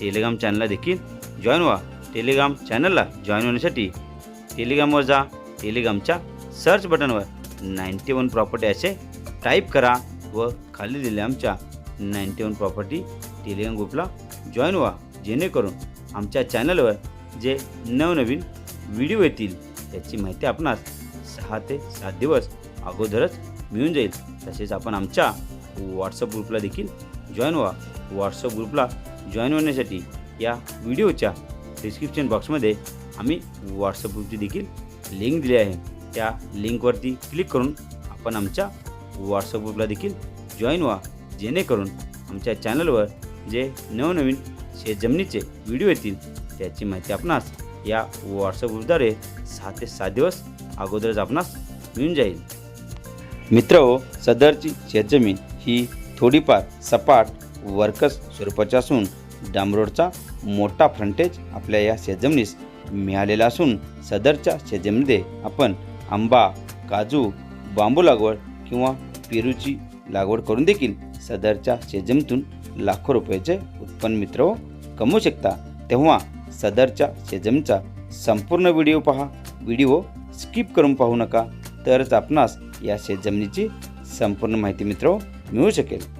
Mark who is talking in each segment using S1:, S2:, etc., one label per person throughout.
S1: Telegram चॅनलला देखील join व्हा. टेलिग्राम चॅनलला जॉईन होण्यासाठी टेलिग्रामवर जा. टेलिग्रामच्या सर्च बटनवर नाईन्टी वन प्रॉपर्टी असे टाईप करा व खाली दिल्या आमच्या नाईन्टी वन प्रॉपर्टी टेलिग्राम ग्रुपला जॉईन व्हा. जेणेकरून आमच्या चॅनलवर जे नवनवीन व्हिडिओ येतील त्याची माहिती आपणास सहा ते सात दिवस अगोदरच मिळून जाईल. तसेच आपण आमच्या व्हॉट्सअप ग्रुपला देखील जॉईन व्हा. व्हॉट्सअप ग्रुपला जॉईन होण्यासाठी या व्हिडिओच्या डिस्क्रिप्शन बॉक्समध्ये आम्ही व्हॉट्सअप ग्रुपची देखील लिंक दिली आहे. त्या लिंकवरती क्लिक करून आपण आमच्या व्हॉट्सअप ग्रुपला देखील जॉईन व्हा. जेणेकरून आमच्या चॅनलवर जे नवनवीन शेतजमिनीचे व्हिडिओ येतील त्याची माहिती आपणास या व्हॉट्सअप ग्रुपद्वारे सहा ते सात दिवस अगोदरच आपणास मिळून जाईल. मित्र हो सदरची शेतजमीन ही थोडीफार सपाट वर्कस स्वरूपाचे असून डांबरोडचा मोठा फ्रंटेज आपल्या या शेतजमिनीस मिळालेला असून सदरच्या शेतजमिनीमध्ये आपण आंबा काजू बांबू लागवड किंवा पेरूची लागवड करून देखील सदरच्या शेतजमीतून लाखो रुपयाचे उत्पन्न मित्र हो, कमवू शकता. तेव्हा सदरच्या शेतजमीनचा संपूर्ण व्हिडिओ पहा. व्हिडिओ स्किप करून पाहू नका. तरच आपणास या शेतजमिनीची संपूर्ण माहिती मित्र हो, मिळू शकेल.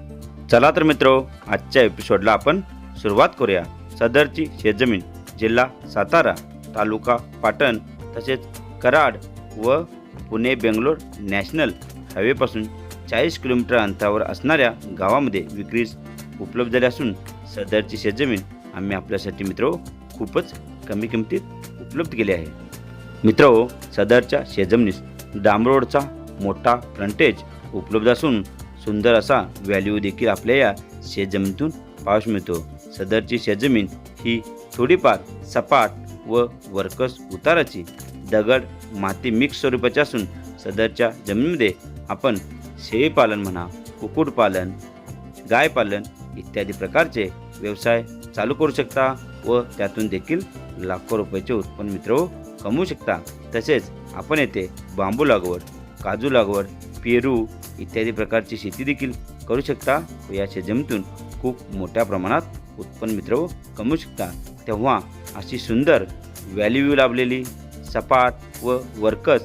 S1: चला तर मित्र आजच्या एपिसोडला आपण सुरुवात करूया. सदरची शेतजमीन जिल्हा सातारा तालुका पाटण तसेच कराड व पुणे बेंगलोर नॅशनल हायवेपासून चाळीस किलोमीटर अंतरावर असणाऱ्या गावामध्ये विक्रीस उपलब्ध झाली असून सदरची शेतजमीन आम्ही आपल्यासाठी मित्र खूपच कमी किमतीत उपलब्ध केली आहे. मित्र सदरच्या शेतजमिनीस डांबरोडचा मोठा फ्रंटेज उपलब्ध असून सुंदर असा व्हॅल्यू देखील आपल्या या शेतजमिनीतून पाऊस मिळतो. सदरची शेतजमीन ही थोडीफार सपाट व वर्कस उताराची दगड माती मिक्स स्वरूपाची असून सदरच्या जमिनीमध्ये आपण शेळीपालन म्हणा कुक्कुटपालन गायपालन इत्यादी प्रकारचे व्यवसाय चालू करू शकता व त्यातून देखील लाखो रुपयाचे उत्पन्न मित्र हो कमवू शकता. तसेच आपण येथे बांबू लागवड काजू लागवड पेरू इत्यादी प्रकारची शेती देखील करू शकता व या जमीतून खूप मोठ्या प्रमाणात उत्पन्न मित्र हो कमवू शकता. तेव्हा अशी सुंदर व्हॅल्यू लाभलेली सपाट व वर्कस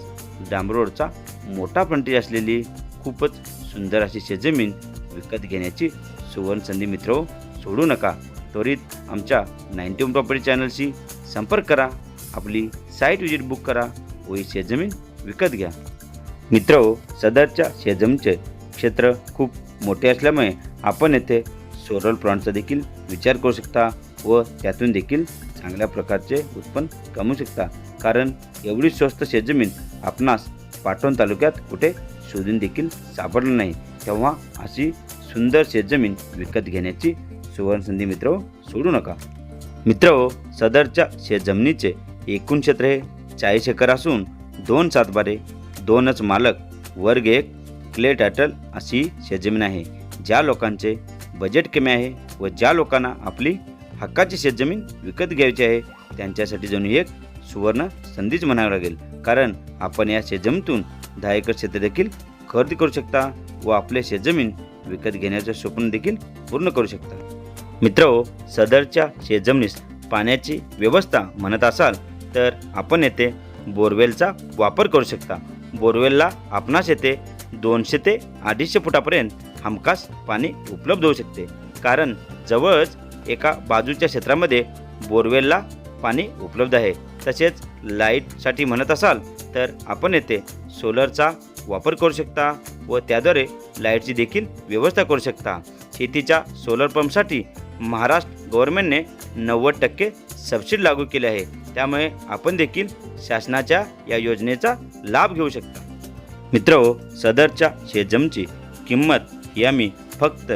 S1: डांबरोडचा मोठा फ्रंटेज असलेली खूपच सुंदर अशी शेतजमीन विकत घेण्याची सुवर्ण संधी मित्र हो सोडू नका. त्वरित आमच्या नाईन्टी वन प्रॉपर्टी चॅनलशी संपर्क करा. आपली साईट विजिट बुक करा व ही शेतजमीन विकत घ्या. मित्र हो, सदरच्या शेजमचे क्षेत्र खूप मोठे असल्यामुळे आपण येथे सोलर प्लांटचा देखील विचार करू शकता व त्यातून देखील चांगल्या प्रकारचे उत्पन्न कमवू शकता. कारण एवढी स्वस्त शेतजमीन आपणास पाटण तालुक्यात कुठे शोधून देखील सापडलं नाही. तेव्हा अशी सुंदर शेतजमीन विकत घेण्याची सुवर्णसंधी मित्र हो, सोडू नका. मित्र हो, सदरच्या शेतजमिनीचे एकूण क्षेत्र हे चाळीस एकर असून दोन सातबारे दोनच मालक वर्ग एक क्ले टायटल अशी शेतजमीन आहे. ज्या लोकांचे बजेट कमी आहे व ज्या लोकांना आपली हक्काची शेतजमीन विकत घ्यायची आहे त्यांच्यासाठी जणू एक सुवर्ण संधीच म्हणावी लागेल. कारण आपण या शेतजमीतून दहा एकर क्षेत्र देखील खरेदी करू शकता व आपले शेतजमीन विकत घेण्याचं स्वप्न देखील पूर्ण करू शकता. मित्र हो, सदरच्या शेतजमिनीस पाण्याची व्यवस्था म्हणत असाल तर आपण येथे बोरवेलचा वापर करू शकता. बोरवेलला आपणास येथे दोनशे ते अडीचशे फुटापर्यंत हमखास पाणी उपलब्ध होऊ शकते. कारण जवळच एका बाजूच्या क्षेत्रामध्ये बोरवेलला पाणी उपलब्ध आहे. तसेच लाईटसाठी म्हणत असाल तर आपण येथे सोलरचा वापर करू शकता व त्याद्वारे लाईटची देखील व्यवस्था करू शकता. शेतीच्या सोलर पंपसाठी महाराष्ट्र गव्हर्नमेंटने नव्वद टक्के सबसिडी लागू केली आहे. त्यामुळे आपण देखील शासनाच्या या योजनेचा लाभ घेऊ शकता. मित्र हो, सदरच्या शेजमची किंमत ही आम्ही फक्त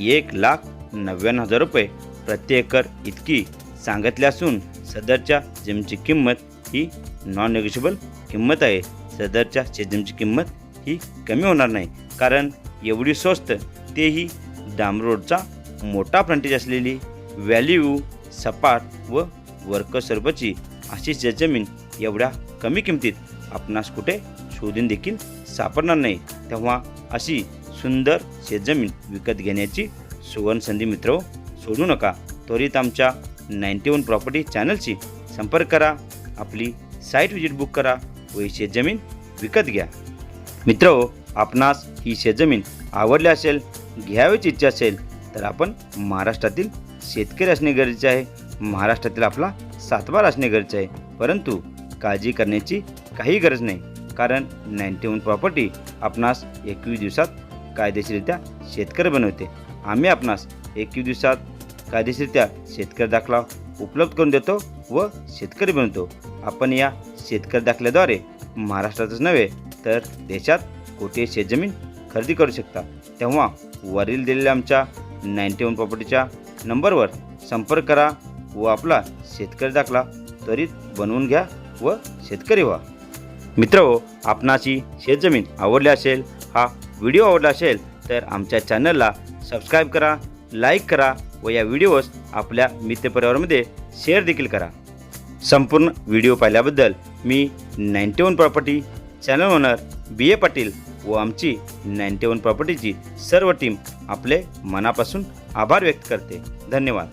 S1: एक लाख नव्याण्णव हजार रुपये प्रति एकर इतकी सांगितली असून सदरच्या जिमची किंमत ही नॉन नेगोशिएबल किंमत आहे. सदरच्या शेजमची किंमत ही कमी होणार नाही. कारण एवढी स्वस्त तेही डांब रोडचा मोठा फ्रंटेज असलेली व्हॅल्यू सपाट व वर्क सर्वची अशी जमीन एवढ्या कमी किमतीत आपणास कुठे शोधून देखील सापडणार नाही. तेव्हा अशी सुंदर शेतजमीन विकत घेण्याची सुवर्ण संधी मित्र सोडू नका. त्वरित आमच्या नाईन्टी वन प्रॉपर्टी चॅनलशी संपर्क करा. आपली साईट व्हिजिट बुक करा व ही शेतजमीन विकत घ्या. मित्र आपणास ही शेतजमीन आवडली असेल घ्यावीची इच्छा असेल तर आपण महाराष्ट्रातील शेतकरी असणे गरजेचे आहे. महाराष्ट्रातील आपला सातवार असणे गरजेचं आहे. परंतु काळजी करण्याची काही गरज नाही. कारण नाईन्टी वन प्रॉपर्टी आपणास एकवीस दिवसात कायदेशीररित्या शेतकरी बनवते. आम्ही आपणास एकवीस दिवसात कायदेशीररित्या शेतकरी दाखला उपलब्ध करून देतो व शेतकरी बनवतो. आपण या शेतकरी दाखल्याद्वारे महाराष्ट्रातच नव्हे तर देशात कोटी शेतजमीन खरेदी करू शकता? तेव्हा वरील दिलेल्या आमच्या नाईन्टी वन प्रॉपर्टीच्या नंबरवर संपर्क करा. व आपला शेतकरी दाखला त्वरित बनवून घ्या व शेतकरी व्हा. मित्र हो, आपणाची शेतजमीन आवडली असेल हा व्हिडिओ आवडला असेल तर आमच्या चॅनलला सबस्क्राईब करा लाईक करा व या व्हिडिओज आपल्या मित्रपरिवारामध्ये शेअर देखील करा. संपूर्ण व्हिडिओ पाहिल्याबद्दल मी ninety one property channel owner B A Patil व आमची नाईन्टी वन प्रॉपर्टीची सर्व टीम आपले मनापासून आभार व्यक्त करते. धन्यवाद.